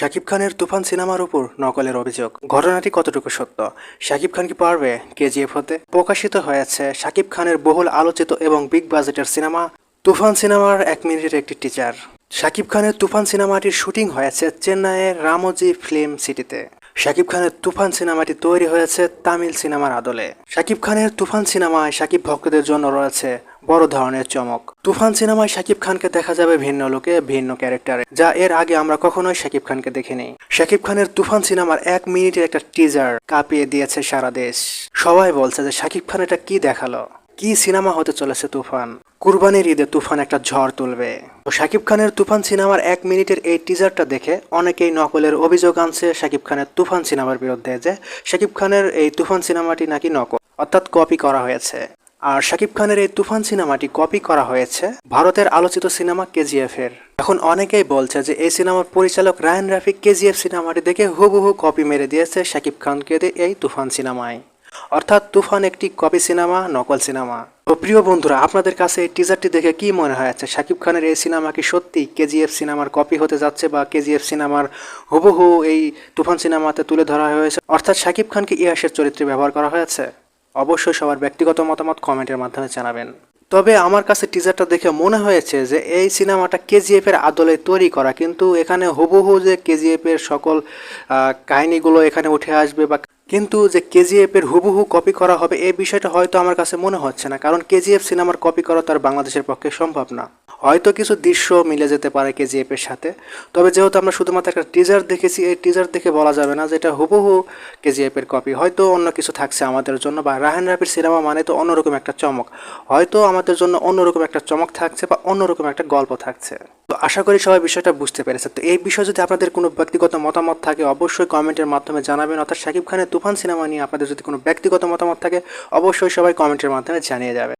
শাকিব খানের তুফান সিনেমার উপর নকলের অভিযোগ। ঘটনাটি কতটুকু সত্য? শাকিব খান কি পারবে কেজিএফ হতে? প্রকাশিত হয়েছে শাকিব খানের বহুল আলোচিত এবং বিগ বাজেটের সিনেমা তুফান সিনেমার এক মিনিটের একটি টিচার শাকিব খানের তুফান সিনেমাটির শুটিং হয়েছে চেন্নাইয়ের রামোজি ফিল্ম সিটিতে। শাকিব খানের তুফান সিনেমাটি তৈরি হয়েছে তামিল সিনেমার আদলে। শাকিব খানের তুফান সিনেমায় শাকিব ভক্তদের জন্য রয়েছে বড় ধরনের চমক। তুফান সিনেমায় শাকিব খানকে দেখা যাবে ভিন্ন লোকে, ভিন্ন ক্যারেক্টারে, যা এর আগে আমরা কখনোই শাকিব খানকে দেখিনি। শাকিব খানের তুফান সিনেমার এক মিনিটের একটা টিজার কাঁপিয়ে দিয়েছে সারা দেশ। সবাই বলছে যে শাকিব খান এটা কি দেখাল? কি সিনেমা হতে চলেছে তুফান? কুরবানির ঈদে তুফান একটা ঝড় তুলবে। শাকিব খানের তুফান সিনেমার এক মিনিটের এই টিজারটা দেখে অনেকেই নকলের অভিযোগ আনছে শাকিব খানের তুফান সিনেমার বিরুদ্ধে যে শাকিব খানের এই তুফান সিনেমাটি নাকি নকল, অর্থাৎ কপি করা হয়েছে। আর শাকিব খানের এই তুফান সিনেমাটি কপি করা হয়েছে ভারতের আলোচিত সিনেমা কেজিএফ এর। এখন অনেকেই বলছে যে এই সিনেমার পরিচালক রায়ান রাফিক কেজিএফ সিনেমাটি দেখে হুবহু কপি মেরে দিয়েছে শাকিব খানকে এই তুফান সিনেমায়। অর্থাৎ তুফান একটি কপি সিনেমা, নকল সিনেমা। তো প্রিয় বন্ধুরা, আপনাদের কাছে এই টিজারটি দেখে কি মনে হয়েছে? শাকিব খানের এই সিনেমা কি সত্যি কেজিএফ সিনেমার কপি হতে যাচ্ছে বা কেজিএফ সিনেমার হুবহু এই তুফান সিনেমাতে তুলে ধরা হয়েছে? অর্থাৎ শাকিব খানকে ইয়াসের চরিত্রে ব্যবহার করা হয়েছে? অবশ্যই সবার ব্যক্তিগত মতামত কমেন্টের মাধ্যমে জানাবেন। তবে আমার কাছে টিজারটা দেখে মনে হয়েছে যে, এই সিনেমাটা কেজিএফ এর আদলে তৈরি করা, কিন্তু এখানে হুবহু যে কেজিএফ এর সকল কাহিনীগুলো এখানে উঠে আসবে বা কিন্তু যে কেজিএফ এর হুবহু কপি করা হবে এই বিষয়টা হয়তো আমার কাছে মনে হচ্ছে না, কারণ কেজিএফ সিনেমার কপি করা তো আর বাংলাদেশের পক্ষে সম্ভব না। হয়তো কিছু দৃশ্য মিলে যেতে পারে কেজিএফ এর সাথে। তবে যেহেতু আমরা শুধুমাত্র একটা টিজার দেখেছি, এই টিজার দেখে বলা যাবে না যে এটা হুবহু কেজিএফ এর কপি হয়তো অন্য কিছু থাকছে আমাদের জন্য বা রাহান রাফির সিনেমা মানে তো অন্যরকম একটা চমক। হয়তো আমাদের জন্য অন্যরকম একটা চমক থাকছে বা অন্যরকম একটা গল্প থাকছে। তো আশা করি সবাই বিষয়টা বুঝতে পেরেছে। তো এই বিষয়ে যদি আপনাদের কোনো ব্যক্তিগত মতামত থাকে, অবশ্যই কমেন্টের মাধ্যমে জানাবেন। অর্থাৎ শাকিব খানের তুফান সিনেমা নিয়ে আপনাদের যদি কোনো ব্যক্তিগত মতামত থাকে, অবশ্যই সবাই কমেন্টের মাধ্যমে জানিয়ে যাবে।